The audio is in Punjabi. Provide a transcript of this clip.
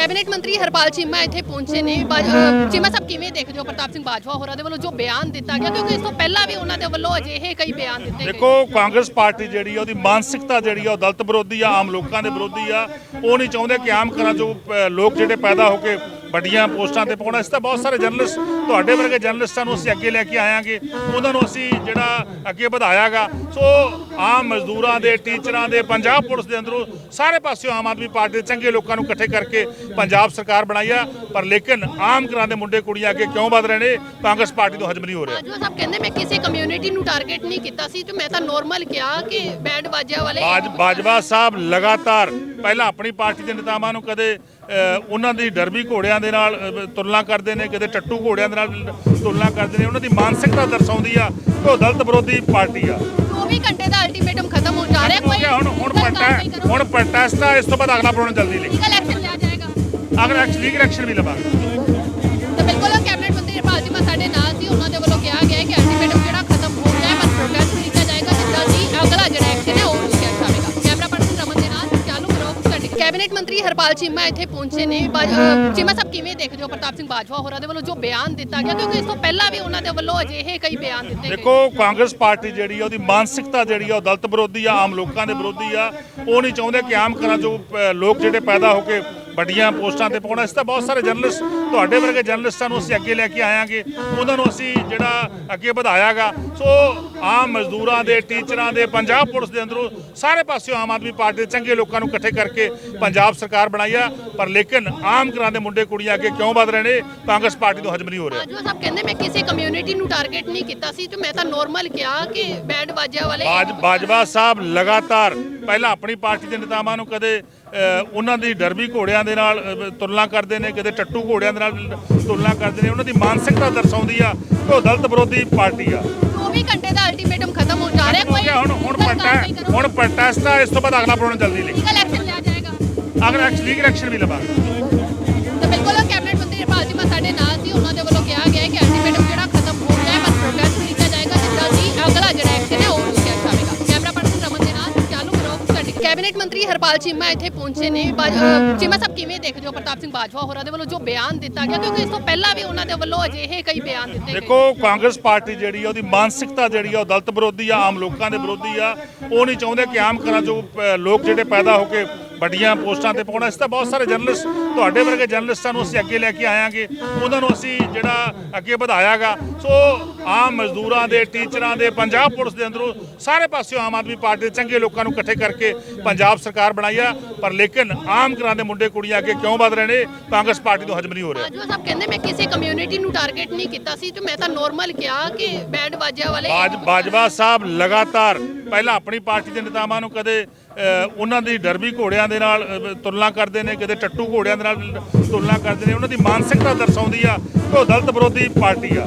ਕੈਬਨਿਟ ਮੰਤਰੀ ਹਰਪਾਲ ਚੀਮਾ ਇੱਥੇ ਪਹੁੰਚੇ ਨੇ। ਚੀਮਾ ਸਾਹਿਬ, ਕਿਵੇਂ ਦੇਖਦੇ ਹੋ ਪ੍ਰਤਾਪ ਸਿੰਘ ਬਾਜਵਾ ਹੋਰਾਂ ਦੇ ਵੱਲੋਂ ਜੋ ਬਿਆਨ ਦਿੱਤਾ ਗਿਆ? ਕਿਉਂਕਿ ਇਸ ਤੋਂ ਪਹਿਲਾਂ ਵੀ ਉਹਨਾਂ ਦੇ ਵੱਲੋਂ ਅਜਿਹੇ ਕਈ ਬਿਆਨ ਦਿੱਤੇ ਗਏ। ਦੇਖੋ, ਕਾਂਗਰਸ ਪਾਰਟੀ ਜਿਹੜੀ ਆ, ਉਹਦੀ ਮਾਨਸਿਕਤਾ ਜਿਹੜੀ ਆ, ਉਹ ਦਲਤ ਵਿਰੋਧੀ ਆ, ਆਮ ਲੋਕਾਂ ਦੇ ਵਿਰੋਧੀ ਆ। ਉਹ ਨਹੀਂ ਚਾਹੁੰਦੇ ਕਿ ਆਮ ਘਰਾਂ ਚੋਂ ਲੋਕ ਜਿਹੜੇ ਪੈਦਾ ਹੋ ਕੇ ਵੱਡੀਆਂ ਪੋਸਟਾਂ ਤੇ ਪਹੁੰਚਣਾ ਇਸ ਤਾਂ ਬਹੁਤ ਸਾਰੇ ਜਰਨਲਿਸਟ ਤੁਹਾਡੇ ਵਰਗੇ ਜਰਨਲਿਸਟਾਂ ਨੂੰ ਅਸੀਂ ਅੱਗੇ ਲੈ ਕੇ ਆਵਾਂਗੇ ਉਹਨਾਂ ਨੂੰ ਅਸੀਂ ਜਿਹੜਾ ਅੱਗੇ ਵਧਾਇਆਗਾ। ਸੋ ਆਮ ਮਜ਼ਦੂਰਾਂ ਦੇ ਟੀਚਰਾਂ ਦੇ ਪੰਜਾਬ ਪੁਲਿਸ ਦੇ ਅੰਦਰੋਂ ਸਾਰੇ ਪਾਸਿਓਂ ਆਮ ਆਦਮੀ ਪਾਰਟੀ ਦੇ ਚੰਗੇ ਲੋਕਾਂ ਨੂੰ ਇਕੱਠੇ ਕਰਕੇ ਪੰਜਾਬ ਸਰਕਾਰ ਬਣਾਈ ਆ। ਪਰ ਲੇਕਿਨ ਆਮ ਘਰਾਂ ਦੇ ਮੁੰਡੇ ਕੁੜੀਆਂ ਅੱਗੇ ਕਿਉਂ ਵਧ ਰਹੇ ਨੇ? ਕਾਂਗਰਸ ਪਾਰਟੀ ਤੋਂ ਹਜਮ ਨਹੀਂ ਹੋ ਰਿਹਾ। ਬਾਜਵਾ ਸਾਹਿਬ ਕਹਿੰਦੇ ਮੈਂ ਕਿਸੇ ਕਮਿਊਨਿਟੀ ਨੂੰ ਟਾਰਗੇਟ ਨਹੀਂ ਕੀਤਾ ਸੀ ਤੇ ਮੈਂ ਤਾਂ ਨੋਰਮਲ ਕਿਹਾ ਕਿ ਬੈਂਡ ਬਾਜਿਆ ਵਾਲੇ ਬਾਜ ਬਾਜਵਾ ਸਾਹਿਬ ਲਗਾਤਾਰ ਪਹਿਲਾਂ ਆਪਣੀ ਪਾਰਟੀ ਦੇ ਨੇਤਾਵਾਂ ਨੂੰ ਕਦੇ ਉਹਨਾਂ ਦੀ ਡਰਬੀ ਘੋੜਿਆਂ ਦੇ ਨਾਲ ਤੁਲਨਾ ਕਰਦੇ ਨੇ ਕਦੇ ਟੱਟੂ ਘੋੜਿਆਂ ਦੇ ਨਾਲ ਤੁਲਨਾ ਕਰਦੇ ਨੇ ਉਹਨਾਂ ਦੀ ਮਾਨਸਿਕਤਾ ਦਰਸਾਉਂਦੀ ਆ ਕਿ ਉਹ ਦਲਿਤ ਵਿਰੋਧੀ ਪਾਰਟੀ ਆ। 24 ਘੰਟੇ ਦਾ ਅਲਟੀਮੇਟਮ ਖਤਮ ਹੋ ਜਾ ਰਿਹਾ ਗਿਆ ਹੁਣ ਹੁਣ ਪ੍ਰੋਟੈਸਟ ਹੁਣ ਪ੍ਰੋਟੈਸਟ ਆ ਇਸ ਤੋਂ ਬਾਅਦ ਅਗਲਾ ਪ੍ਰੋਗਰਾਮ ਜਲਦੀ ਲਿਖ ਲੀਗਲ ਐਕਸ਼ਨ ਲਿਆ ਜਾਏਗਾ। ਅਗਰ ਐਕਸ਼ਨ ਲੀਗਲ ਐਕਸ਼ਨ ਵੀ ਲਵਾਂਗੇ। ਤਾਂ ਬਿਲਕੁਲ ਕੈਬਨਿਟ ਮੰਤਰੀ ਚੀਮਾ ਸਾਡੇ ਨਾਲ ਸੀ ਉਹਨਾਂ ਦੇ ਵੱਲੋਂ ਮੰਤਰੀ ਹਰਪਾਲ ਚੀਮਾ ਇੱਥੇ ਪਹੁੰਚੇ ਨੇ। ਚੀਮਾ ਸਾਹਿਬ ਕਿਵੇਂ ਦੇਖਦੇ ਹੋ? ਪ੍ਰਤਾਪ ਸਿੰਘ ਬਾਜਵਾ ਹੋਰਾਂ ਦੇ ਵੱਲੋਂ ਜੋ ਬਿਆਨ ਦਿੱਤਾ ਗਿਆ, ਕਿਉਂਕਿ ਇਸ ਤੋਂ ਪਹਿਲਾਂ ਵੀ ਉਹਨਾਂ ਦੇ ਵੱਲੋਂ ਅਜਿਹੇ ਕਈ ਬਿਆਨ ਦਿੱਤੇ ਗਏ। ਦੇਖੋ, ਕਾਂਗਰਸ ਪਾਰਟੀ ਜਿਹੜੀ ਆ, ਉਹਦੀ ਮਾਨਸਿਕਤਾ ਜਿਹੜੀ ਆ, ਉਹ ਦਲਤ ਵਿਰੋਧੀ ਆ, ਆਮ ਲੋਕਾਂ ਦੇ ਵਿਰੋਧੀ ਆ। ਉਹ ਨਹੀਂ ਚਾਹੁੰਦੇ ਕਿ ਆਮ ਘਰਾਂ ਚੋਂ ਲੋਕ ਜਿਹੜੇ ਪੈਦਾ ਹੋ ਕੇ ਵੱਡੀਆਂ ਪੋਸਟਾਂ ਤੇ ਪਹੁੰਚਣਾ ਇਸ ਤਾਂ ਬਹੁਤ ਸਾਰੇ ਜਰਨਲਿਸਟ ਤੁਹਾਡੇ ਵਰਗੇ ਜਰਨਲਿਸਟਾਂ ਨੂੰ ਅਸੀਂ ਅੱਗੇ ਲੈ ਕੇ ਆਵਾਂਗੇ ਉਹਨਾਂ ਨੂੰ ਅਸੀਂ ਜਿਹੜਾ ਅੱਗੇ ਵਧਾਇਆਗਾ। ਸੋ ਆਮ ਮਜ਼ਦੂਰਾਂ ਦੇ ਟੀਚਰਾਂ ਦੇ ਪੰਜਾਬ ਪੁਲਿਸ ਦੇ ਅੰਦਰੋਂ ਸਾਰੇ ਪਾਸਿਓਂ ਆਮ ਆਦਮੀ ਪਾਰਟੀ ਦੇ ਚੰਗੇ ਲੋਕਾਂ ਨੂੰ ਇਕੱਠੇ ਕਰਕੇ ਪੰਜਾਬ ਸਰਕਾਰ ਬਣਾਈ ਆ। ਪਰ ਲੇਕਿਨ ਆਮ ਘਰਾਂ ਦੇ ਮੁੰਡੇ ਕੁੜੀਆਂ ਅੱਗੇ ਕਿਉਂ ਵਧ ਰਹੇ ਨੇ ਕਾਂਗਰਸ ਪਾਰਟੀ ਤੋਂ ਹਜਮ ਨਹੀਂ ਹੋ ਰਿਹਾ। ਬਾਜਵਾ ਸਾਹਿਬ ਕਹਿੰਦੇ ਮੈਂ ਕਿਸੇ ਕਮਿਊਨਿਟੀ ਨੂੰ ਟਾਰਗੇਟ ਨਹੀਂ ਕੀਤਾ ਸੀ ਤੇ ਮੈਂ ਤਾਂ ਨੋਰਮਲ ਕਿਹਾ ਕਿ ਬੈਂਡ ਬਾਜਿਆ ਵਾਲੇ ਬਾਜ ਬਾਜਵਾ ਸਾਹਿਬ ਲਗਾਤਾਰ ਪਹਿਲਾਂ ਆਪਣੀ ਪਾਰਟੀ ਦੇ ਨੇਤਾਵਾਂ ਨੂੰ ਕਦੇ ਉਹਨਾਂ ਦੀ ਡਰਬੀ ਘੋੜਿਆਂ ਦੇ ਨਾਲ ਤੁਲਨਾ ਕਰਦੇ ਨੇ ਕਦੇ ਟੱਟੂ ਘੋੜਿਆਂ ਦੇ ਨਾਲ ਤੁਲਨਾ ਕਰਦੇ ਨੇ ਉਹਨਾਂ ਦੀ ਮਾਨਸਿਕਤਾ ਦਰਸਾਉਂਦੀ ਆ ਕਿ ਉਹ ਦਲਿਤ ਵਿਰੋਧੀ ਪਾਰਟੀ ਆ। 24 ਘੰਟੇ ਦਾ ਅਲਟੀਮੇਟਮ ਖਤਮ ਹੋ ਜਾ ਰਿਹਾ ਗਿਆ ਹੁਣ ਹੁਣ ਪ੍ਰੋਟੈਸਟ ਹੁਣ ਪ੍ਰੋਟੈਸਟ ਆ ਇਸ ਤੋਂ ਬਾਅਦ ਅਗਲਾ ਪ੍ਰੋਗਰਾਮ ਜਲਦੀ ਲਿਖ ਲੀਗਲ ਐਕਸ਼ਨ ਲਿਆ ਜਾਏਗਾ। ਅਗਰ ਐਕਸ਼ਨ ਲੀਗਲ ਐਕਸ਼ਨ ਵੀ ਲਵਾਂਗੇ। ਤਾਂ ਬਿਲਕੁਲ ਕੈਬਨਿਟ ਮੰਤਰੀ ਹਰਪਾਲ ਚੀਮਾ ਇੱਥੇ ਪਹੁੰਚੇ ਨੇ। ਚੀਮਾ ਸਾਹਿਬ, ਕਿਵੇਂ ਦੇਖਦੇ ਹੋ ਪ੍ਰਤਾਪ ਸਿੰਘ ਬਾਜਵਾ ਹੋਰਾਂ ਦੇ ਵੱਲੋਂ ਜੋ ਬਿਆਨ ਦਿੱਤਾ ਗਿਆ? ਕਿਉਂਕਿ ਇਸ ਤੋਂ ਪਹਿਲਾਂ ਵੀ ਉਹਨਾਂ ਦੇ ਵੱਲੋਂ ਅਜਿਹੇ ਕਈ ਬਿਆਨ ਦਿੱਤੇ ਗਏ ਦੇਖੋ, ਕਾਂਗਰਸ ਪਾਰਟੀ ਜਿਹੜੀ ਆ, ਉਹਦੀ ਮਾਨਸਿਕਤਾ ਜਿਹੜੀ ਆ, ਉਹ ਦਲਿਤ ਵਿਰੋਧੀ ਆ, ਆਮ ਲੋਕਾਂ ਦੇ ਵਿਰੋਧੀ ਆ। ਉਹ ਨਹੀਂ ਚਾਹੁੰਦੇ ਕਿ ਆਮ ਘਰਾਂ ਜੋ ਲੋਕ ਜਿਹੜੇ ਪੈਦਾ ਹੋ ਕੇ ਵੱਡੀਆਂ ਪੋਸਟਾਂ ਤੇ ਪਹੁੰਚਣਾ ਇਸ ਤਾਂ ਬਹੁਤ ਸਾਰੇ ਜਰਨਲਿਸਟ, ਤੁਹਾਡੇ ਵਰਗੇ ਜਰਨਲਿਸਟਾਂ ਨੂੰ ਅਸੀਂ ਅੱਗੇ ਲੈ ਕੇ ਆਵਾਂਗੇ ਉਹਨਾਂ ਨੂੰ ਅਸੀਂ ਜਿਹੜਾ ਅੱਗੇ ਵਧਾਇਆਗਾ। ਸੋ ਆਮ ਮਜ਼ਦੂਰਾਂ ਦੇ ਟੀਚਰਾਂ ਦੇ ਪੰਜਾਬ ਪੁਲਿਸ ਦੇ ਅੰਦਰੋਂ ਸਾਰੇ ਪਾਸਿਓਂ ਆਮ ਆਦਮੀ ਪਾਰਟੀ ਦੇ ਚੰਗੇ ਲੋਕਾਂ ਨੂੰ ਇਕੱਠੇ ਕਰਕੇ ਪੰਜਾਬ ਸਰਕਾਰ ਬਣਾਈ ਆ। ਪਰ ਲੇਕਿਨ ਆਮ ਘਰਾਂ ਦੇ ਮੁੰਡੇ ਕੁੜੀਆਂ ਅੱਗੇ ਕਿਉਂ ਵਧ ਰਹੇ ਨੇ? ਕਾਂਗਰਸ ਪਾਰਟੀ ਤੋਂ ਹਜਮ ਨਹੀਂ ਹੋ ਰਿਹਾ। ਬਾਜਵਾ ਸਾਹਿਬ ਕਹਿੰਦੇ ਮੈਂ ਕਿਸੇ ਕਮਿਊਨਿਟੀ ਨੂੰ ਟਾਰਗੇਟ ਨਹੀਂ ਕੀਤਾ ਸੀ ਤੇ ਮੈਂ ਤਾਂ ਨੋਰਮਲ ਕਿਹਾ ਕਿ ਬੈਂਡ ਬਾਜਿਆ ਵਾਲੇ ਬਾਜ ਬਾਜਵਾ ਸਾਹਿਬ ਲਗਾਤਾਰ ਪਹਿਲਾਂ ਆਪਣੀ ਪਾਰਟੀ ਦੇ ਨੇਤਾਵਾਂ ਨੂੰ ਕਦੇ ਉਹਨਾਂ ਦੀ ਡਰਬੀ ਘੋੜਿਆਂ ਦੇ ਨਾਲ ਤੁਲਨਾ ਕਰਦੇ ਨੇ ਕਦੇ ਟੱਟੂ ਘੋੜਿਆਂ ਦੇ ਨਾਲ ਤੁਲਨਾ ਕਰਦੇ ਨੇ ਉਹਨਾਂ ਦੀ ਮਾਨਸਿਕਤਾ ਦਰਸਾਉਂਦੀ ਆ ਕਿ ਉਹ ਦਲਿਤ ਵਿਰੋਧੀ ਪਾਰਟੀ ਆ।